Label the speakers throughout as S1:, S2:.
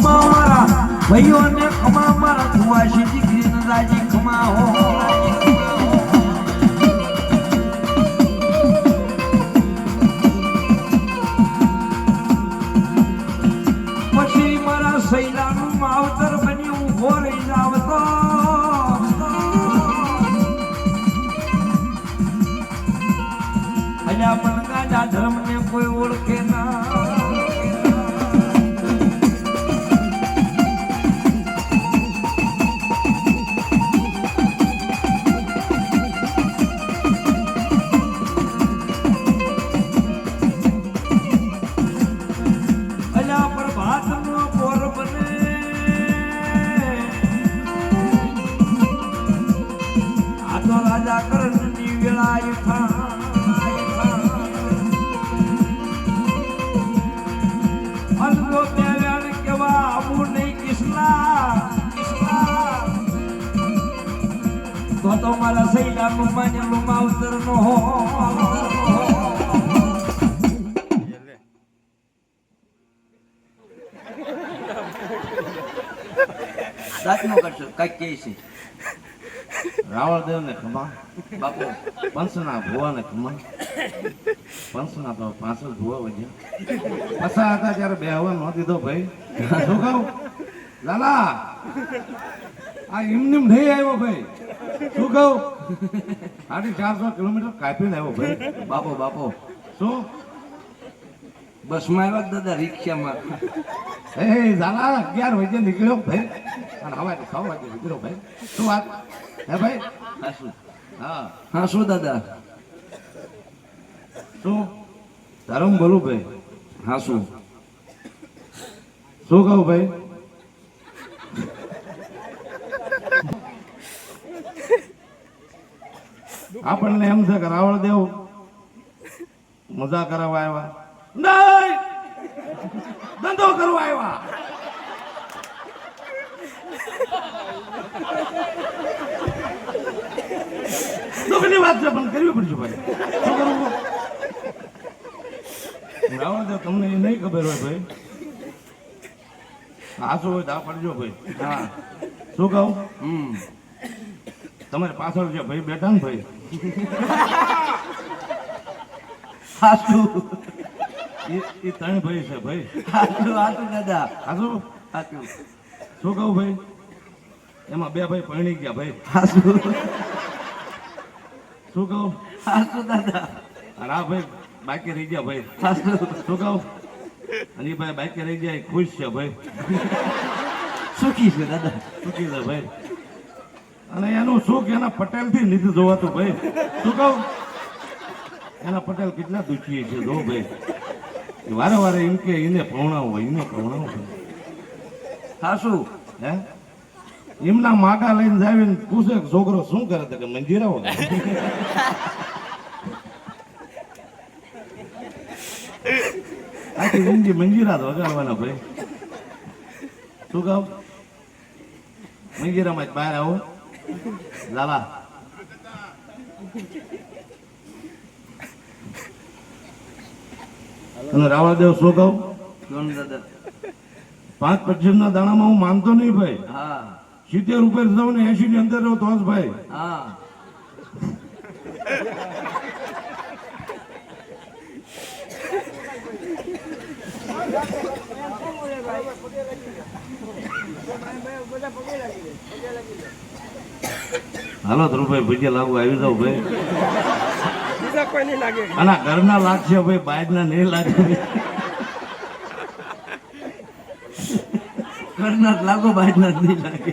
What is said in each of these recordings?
S1: ખમા મારા ભાઈઓને ખમા મારા કુવાસી દીકરીને રાજી ખમા હો પછી મારા સૈલાનું માવતર બની ઊભો રહી જાવ તો અલ્યા પણ ગાડા ધર્મને તો તો મારા સૈલાનું માનેલું માવતર નો હો
S2: દાંતનો કરશો, કંઈક કે છે.
S3: રાવળદેવ ને ખમા
S2: બાપુ,
S3: પંચના ભુવા ને ખમા પંચના તો પાછળ ભુવા વધ્યા પસા હતા ત્યારે બે હવા નો દીધો ભાઈ. શું કહું? લાલા, આ એમનેમ નહીં આવ્યો ભાઈ. શું કહું? સાડી ચારસો કિલોમીટર કાપીને આવ્યો ભાઈ.
S2: બાપો બાપો,
S3: શું?
S2: બસમાં આવ્યા દાદા, રિક્ષામાં.
S3: એ ઝાલા અગિયાર વાગે નીકળ્યો ભાઈ. અને હવે છ વાગે નીકળ્યો ભાઈ. શું વાત? હે ભાઈ?
S2: હા. શું
S3: હા
S2: હા શું દાદા?
S3: શું? ધરમ બોલું ભાઈ.
S2: હા, શું?
S3: શું કહું ભાઈ? આપણને એમ છે કે રાવણ દેવ મજા કરાવવા આવ્યા. નહીં! ધંધો કરવા આવ્યા. વાત છે પણ કરવી પડશે ભાઈ. શું કરવું રાવણ દેવ તમને એ નહીં ખબર હોય ભાઈ. હાસો હોય તો આ પડજો ભાઈ.
S2: હા.
S3: શું કહું?
S2: હમ.
S3: તમારી પાછળ જે ભાઈ બેઠા ને ભાઈ.
S2: હા
S3: એ ત્રણ ભાઈ છે ભાઈ.
S2: હા શું હા શું દાદા.
S3: હાસો
S2: હા શું
S3: શું કહું ભાઈ? એમાં બે ભાઈ પરણી ગયા ભાઈ.
S2: શું?
S3: કહું?
S2: સાસુ દાદા?
S3: અને આ ભાઈ બાકી રહી ગયા ભાઈ.
S2: સાસુ શું?
S3: કહું? અને ભાઈ બાકી રહી ગયા ખુશ છે ભાઈ.
S2: સુખી છે દાદા.
S3: સુખી છે ભાઈ. અને એનું સુખ એના પટેલથી નથી જોવાતું ભાઈ. શું કહું? એના પટેલ કેટલા દુખી છે જો ભાઈ. વારે વારે એમ કે એને પ્રવણાવો એને પૌણાવો
S2: સાસુ
S3: હે? એમના માગા લઈને જાવીને પૂછે છોકરો શું કરે છે કે મંજીરાઓ. આખી જિંદગી મંજીરા જ વગાડવાના ભાઈ. શું કહું? મંજીરામાં જ બહાર આવો. લાલા. અને રાવળદેવ શું કહું? પાંચ પચીસ ના દાણામાં હું માનતો નહીં ભાઈ.
S2: હા.
S3: સિત્તેર ઉપર નવ ને એસી ની અંદર રહો તો ભાઈ.
S2: હા.
S3: હાલો ધ્રુવભાઈ ભજીયા લાગુ આવી જાવ ભાઈ.
S4: બીજા કોઈ નહીં લાગે.
S3: આના ઘરના લાગશે ભાઈ બાજના નહીં લાગે.
S2: ઘરના જ લાગો બહારના જ નહીં લાગે.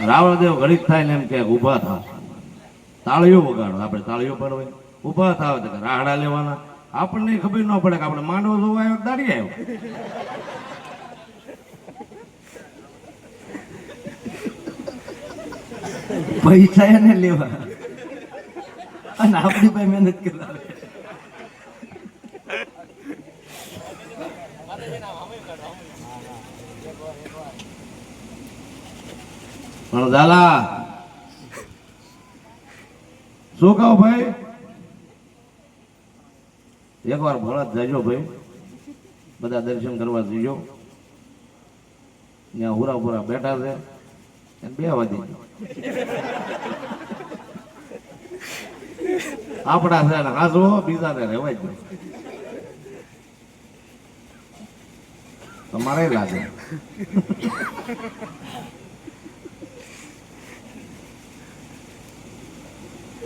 S3: રાવણદેવ ઘડીક થાય ને એમ કે ઊભા થા. તાળીઓ વગાડો. આપણે તાળીઓ પડવે ઊભા થાવ તો રાહડા લેવાના. આપણને ખબર ન પડે કે આપણે માંડવો જોવા આવ્યો દાડી આવ્યો
S2: પૈસા એને લેવા. અને આપણી પાસે મહેનત કરાવે.
S3: પણ દાદા શું કહો ભાઈ? એકવાર ભરત જજો ભાઈ. બધા દર્શન કરવા જજો. ત્યાં હુરા પુરા બેઠા છે. બે વાગી. આપણા છે ને હાજરો બીજા ને રેવાય જ તમારે લાગે.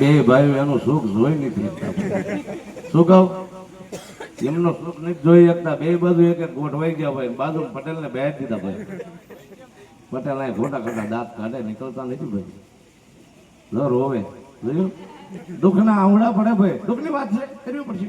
S3: બે ભાઈ એનું સુખ જોઈ નથી શું કહું? એમનું સુખ નથી જોઈ શકતા. બે બાજુ એક ગોઠવાઈ ગયા ભાઈ બાજુ પટેલ ને બેઠ દીધા ભાઈ પટેલ અહીં ખોટા ખોટા દાંત કાઢે, નીકળતા નથી ભાઈ. લો રોવે. જોયું? દુઃખના આવડા પડે ભાઈ. દુઃખની વાત છે. કરવી પડશે.